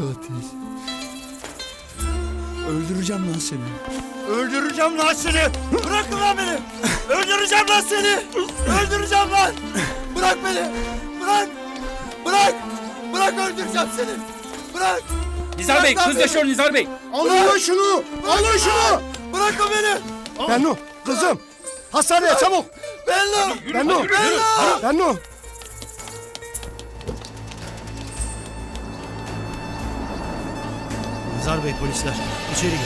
katil. Öldüreceğim lan seni. Öldüreceğim lan seni. Bırakın lan beni. Öldüreceğim lan seni. Öldüreceğim lan. Bırak beni. Bırak. Bırak. Bırak öldüreceğim seni. Bırak. Nizar Bey, Bırak kız yaşıyor Nizar Bey. Alın lan şunu! Alın şunu! Bırakın beni. Bennu, kızım! Hastaneye çabuk! Bello. Bennu! Bello. Bennu! Nizar Bey polisler. İçeri gir.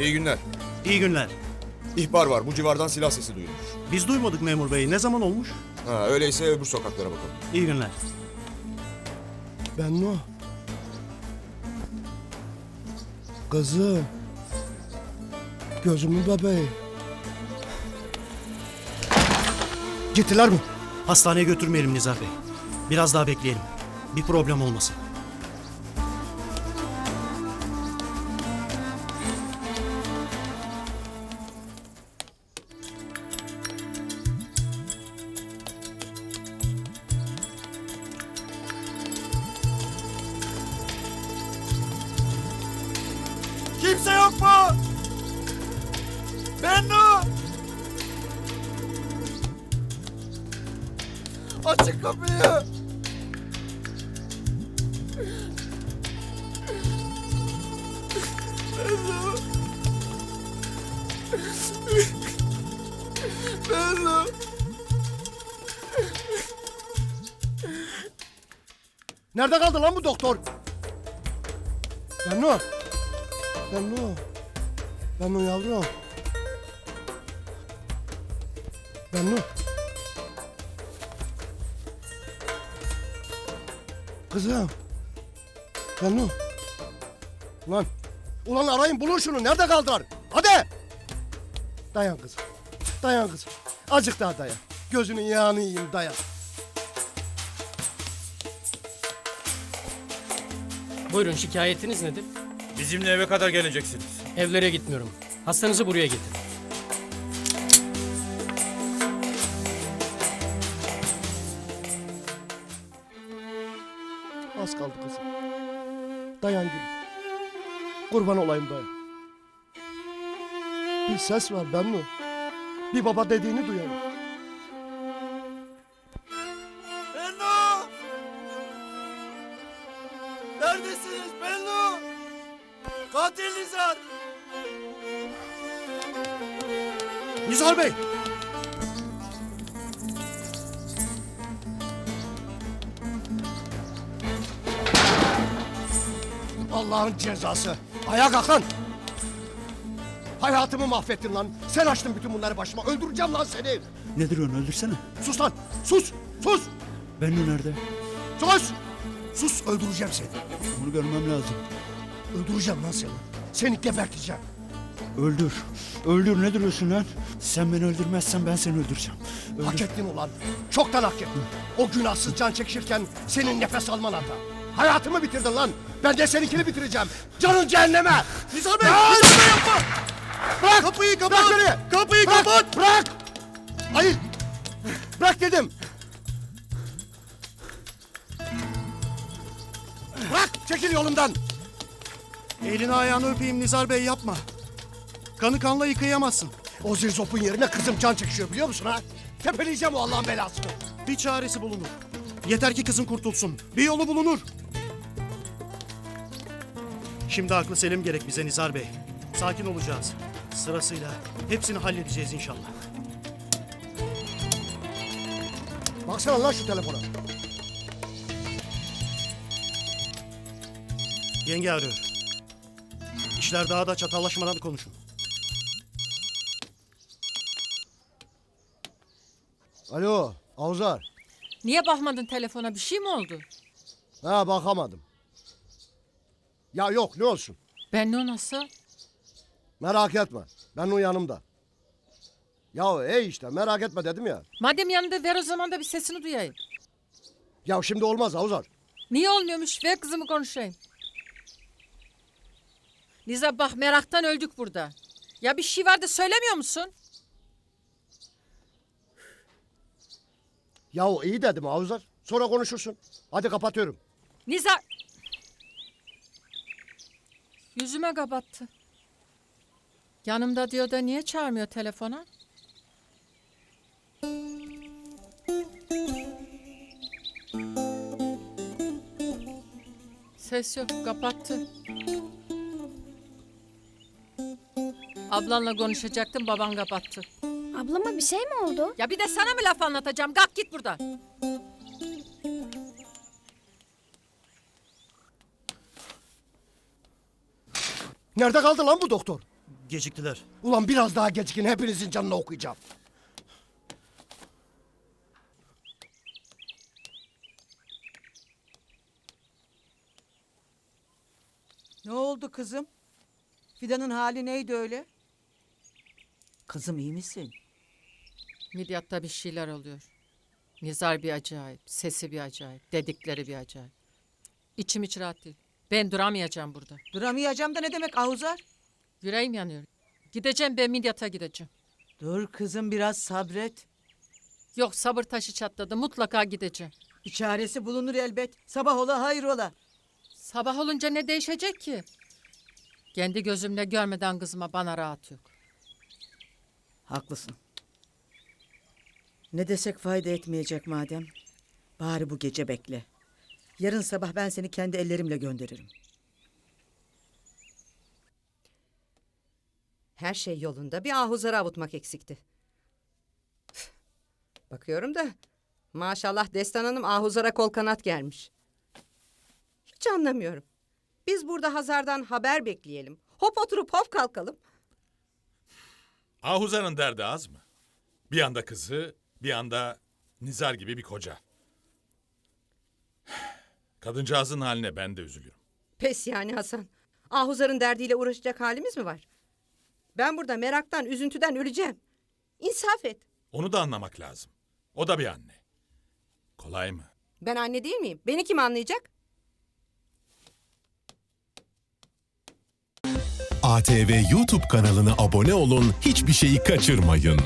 İyi günler. İyi günler. İhbar var. Bu civardan silah sesi duyulmuş. Biz duymadık memur bey. Ne zaman olmuş? Ha, öyleyse öbür sokaklara bakalım. İyi günler. Bennu! Kızım! Gözümün bebeği. Gittiler mi? Hastaneye götürmeyelim Nizar Bey. Biraz daha bekleyelim. Bir problem olmasın. Kimse yok mu? Bennu. Açın kapıyı. Bennu. Bennu. Nerede kaldı lan bu doktor? Bennu! Bennu! Bennu yavrum! Bennu! Kızım! Bennu! Ulan! Ulan arayın bulun şunu. Nerede kaldılar? Hadi! Dayan kızım. Dayan kızım. Azıcık daha dayan. Gözünün yağını yiyeyim dayan. Buyurun şikayetiniz nedir? Bizimle eve kadar geleceksiniz. Evlere gitmiyorum. Hastanızı buraya getirin. Dayan gülüm. Kurban olayım dayan. Bir ses var ben mi? Bir baba dediğini duyarım. Bennu! Neredesiniz Bennu? Katil Nizar! Nizar Bey! Allah'ın cezası. Ayağa kalkın. Hayatımı mahvettin lan. Sen açtın bütün bunları başıma. Öldüreceğim lan seni. Ne duruyorsun öldürsene. Sus lan. Sus. Sus. Bennu nerede? Sus. Sus öldüreceğim seni. Onu görmem lazım. Öldüreceğim lan seni. Seni geberteceğim. Öldür. Öldür ne duruyorsun lan? Sen beni öldürmezsen ben seni öldüreceğim. Hak Öldür. ettin ulan. Çoktan hak ettin. O günahsız can çekişirken senin nefes alman hata. Hayatımı bitirdin lan. Ben de seninkini bitireceğim. Canın cehenneme. Nizar Bey. Nizar yapma. Bırak. Kapıyı kapat. Bırak beni. Kapıyı kapat. Bırak. Hayır. Bırak dedim. Bırak. Çekil yolumdan. Elini ayağını öpeyim Nizar Bey yapma. Kanı kanla yıkayamazsın. O zirzopun yerine kızım can çekişiyor biliyor musun ha? Tepeleyeceğim o Allah'ın belasını. Bir çaresi bulunur. Yeter ki kızın kurtulsun. Bir yolu bulunur. Şimdi aklı selim gerek bize Nizar Bey. Sakin olacağız. Sırasıyla hepsini halledeceğiz inşallah. Baksana lan şu telefona. Yenge arıyor. İşler daha da çatallaşmadan konuşun. Alo, Avzar. Niye bakmadın telefona? Bir şey mi oldu? Ha bakamadım. Ya yok ne olsun. Ben ne nasıl? Merak etme. Ben o yanımda. Ya ey işte merak etme dedim ya. Madem yanında ver o zaman da bir sesini duyayım. Ya şimdi olmaz Avzar. Niye olmuyormuş? Ver kızımı konuşayım. Liza bak meraktan öldük burada. Ya bir şey var da söylemiyor musun? Yahu iyi dedim Avuzar. Sonra konuşursun. Hadi kapatıyorum. Nizar... Yüzüme kapattı. Yanımda diyor da niye çağırmıyor telefona? Ses yok, kapattı. Ablanla konuşacaktım, baban kapattı. Ablama bir şey mi oldu? Ya bir de sana mı laf anlatacağım? Kalk git buradan. Nerede kaldı lan bu doktor? Geciktiler. Ulan biraz daha gecikin hepinizin canını okuyacağım. Ne oldu kızım? Fidan'ın hali neydi öyle? Kızım iyi misin? Midyat'ta bir şeyler oluyor. Nizar bir acayip, sesi bir acayip, dedikleri bir acayip. İçim hiç rahat değil. Ben duramayacağım burada. Duramayacağım da ne demek Ahuzar? Yüreğim yanıyor. Gideceğim ben Midyat'a gideceğim. Dur kızım biraz sabret. Yok sabır taşı çatladı mutlaka gideceğim. Bir çaresi bulunur elbet. Sabah ola hayır ola. Sabah olunca ne değişecek ki? Kendi gözümle görmeden kızıma bana rahat yok. Haklısın. Ne desek fayda etmeyecek madem. Bari bu gece bekle. Yarın sabah ben seni kendi ellerimle gönderirim. Her şey yolunda. Bir ahuzarı avutmak eksikti. Üf, Bakıyorum da maşallah Destan Hanım ahuzara kol kanat gelmiş. Hiç anlamıyorum. Biz burada Hazar'dan haber bekleyelim. Hop oturup hop kalkalım. Ahuzar'ın derdi az mı? Bir anda kızı, bir anda Nizar gibi bir koca. Kadıncağızın haline ben de üzülüyorum. Pes yani Hasan. Ahuzar'ın derdiyle uğraşacak halimiz mi var? Ben burada meraktan, üzüntüden öleceğim. İnsaf et. Onu da anlamak lazım. O da bir anne. Kolay mı? Ben anne değil miyim? Beni kim anlayacak? ATV YouTube kanalına abone olun, hiçbir şeyi kaçırmayın.